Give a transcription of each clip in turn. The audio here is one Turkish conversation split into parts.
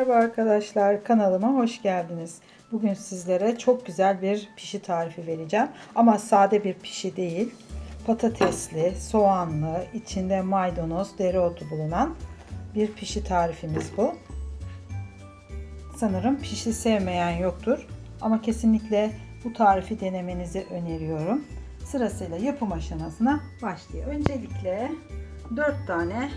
Merhaba arkadaşlar, kanalıma hoş geldiniz. Bugün sizlere çok güzel bir pişi tarifi vereceğim. Ama sade bir pişi değil. Patatesli, soğanlı, içinde maydanoz, dereotu bulunan bir pişi tarifimiz bu. Sanırım pişi sevmeyen yoktur. Ama kesinlikle bu tarifi denemenizi öneriyorum. Sırasıyla yapım aşamasına başlıyor. Öncelikle 4 tane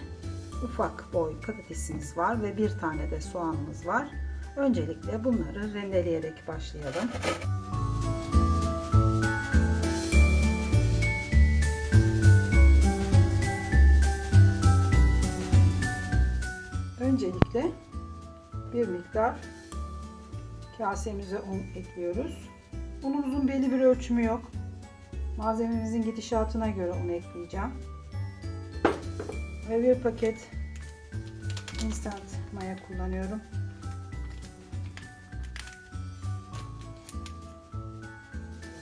ufak boy patatesimiz var ve bir tane de soğanımız var. Öncelikle bunları rendeleyerek başlayalım. Öncelikle bir miktar kasemize un ekliyoruz. Unumuzun belli bir ölçümü yok. Malzememizin gidişatına göre un ekleyeceğim. Ve bir paket instant maya kullanıyorum.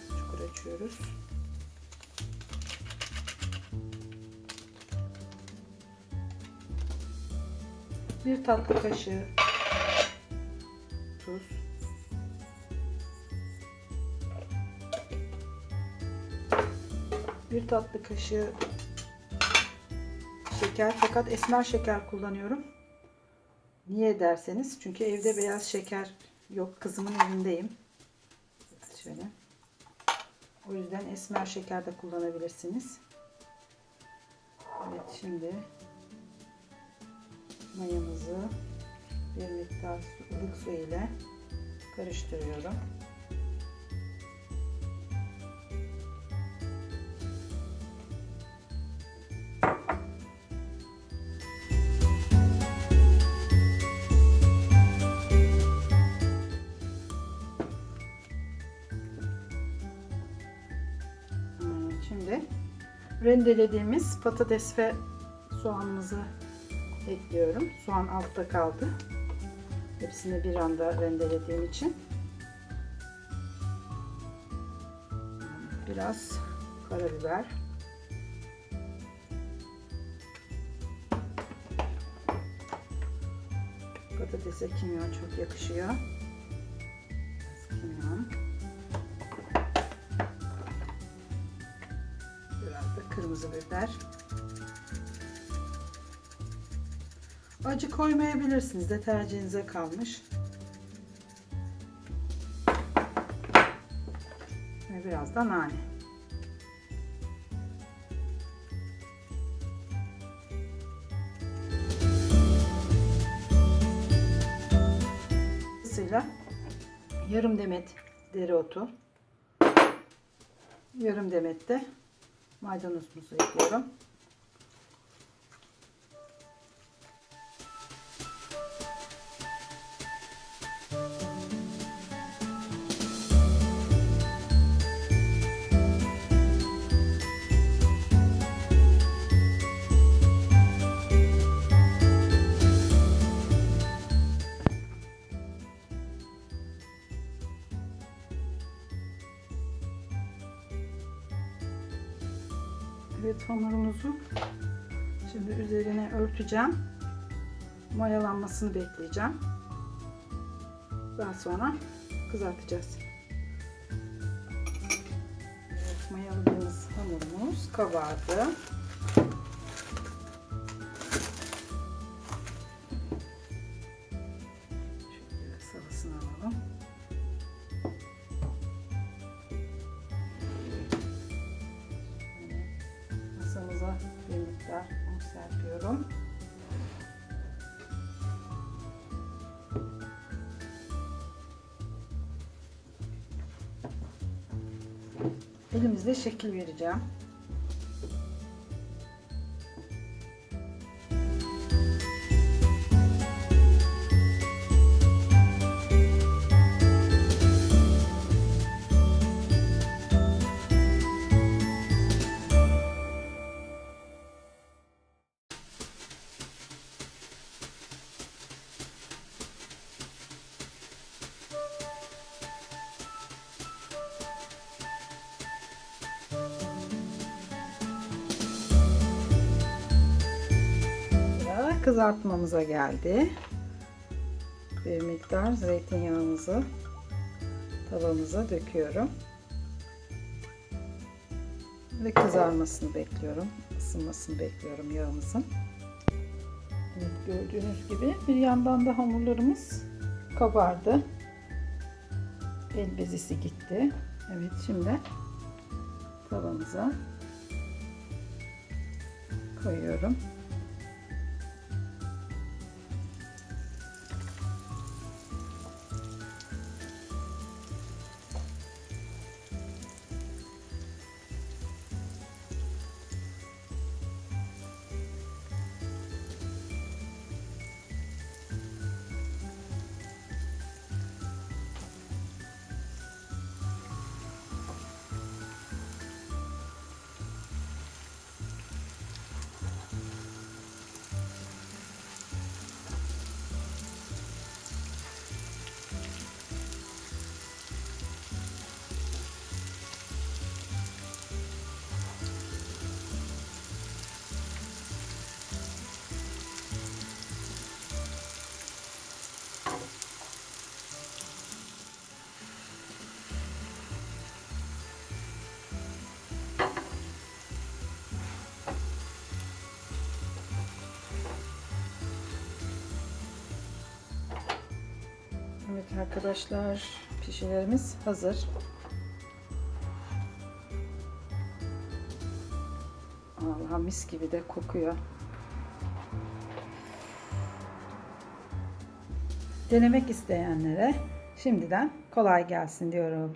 Çukur açıyoruz. Bir tatlı kaşığı tuz. Bir tatlı kaşığı şeker fakat esmer şeker kullanıyorum. Niye derseniz çünkü evde beyaz şeker yok. Kızımın evindeyim. Şöyle. O yüzden esmer şeker de kullanabilirsiniz. Evet şimdi mayamızı bir miktar ılık su ile karıştırıyorum. Şimdi rendelediğimiz patates ve soğanımızı ekliyorum. Soğan altta kaldı. Hepsini bir anda rendelediğim için. Biraz karabiber. Patatese kimyon çok yakışıyor. Kimyon. Kırmızı biber. Acı koymayabilirsiniz de tercihinize kalmış. Ve biraz da nane. Sırasıyla yarım demet dereotu, yarım demet de maydanozumuzu ekliyorum. Evet hamurumuzu şimdi üzerine örteceğim. Mayalanmasını bekleyeceğim. Daha sonra kızartacağız. Evet mayaladığımız hamurumuz kabardı. Şöyle salısını alalım. Elimizle şekil vereceğim. Kızartmamıza geldi. bir miktar zeytinyağımızı tavamıza döküyorum. Ve kızarmasını bekliyorum. Isınmasını bekliyorum yağımızın. Evet, gördüğünüz gibi bir yandan da hamurlarımız kabardı. El bezisi gitti. Evet şimdi tavamıza koyuyorum. Evet arkadaşlar pişilerimiz hazır. Allah mis gibi de kokuyor. Denemek isteyenlere şimdiden kolay gelsin diyorum.